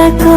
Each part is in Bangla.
একা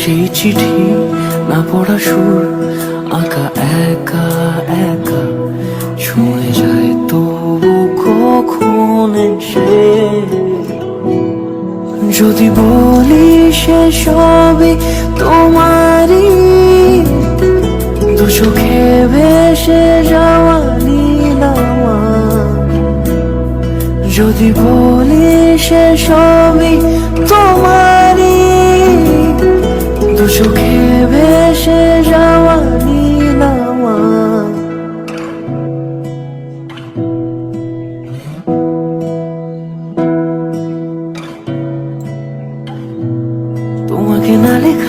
সেই চিঠি না পড়া সুর, আঁকা একা একা ছুঁয়ে যায় তবু কখন সে যদি বলি সে সবই তোমারই, দু চোখে ভেসে যাওয়া যদি বলি সে সবই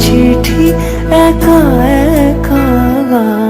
চিঠি একা একা সাইয়া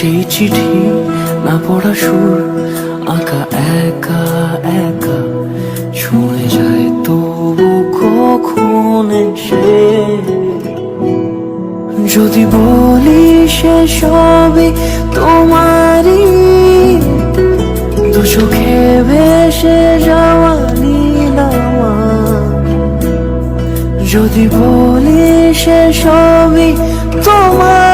সেই চিঠি না পড়া সুর, আঁকা, একা একা। ছুঁয়ে যায় তবু কখন সে যদি বলি সে সবই তোমারই, দু চোখে ভেসে যাওয়া নীল যদি বলি সে সবই তোমারই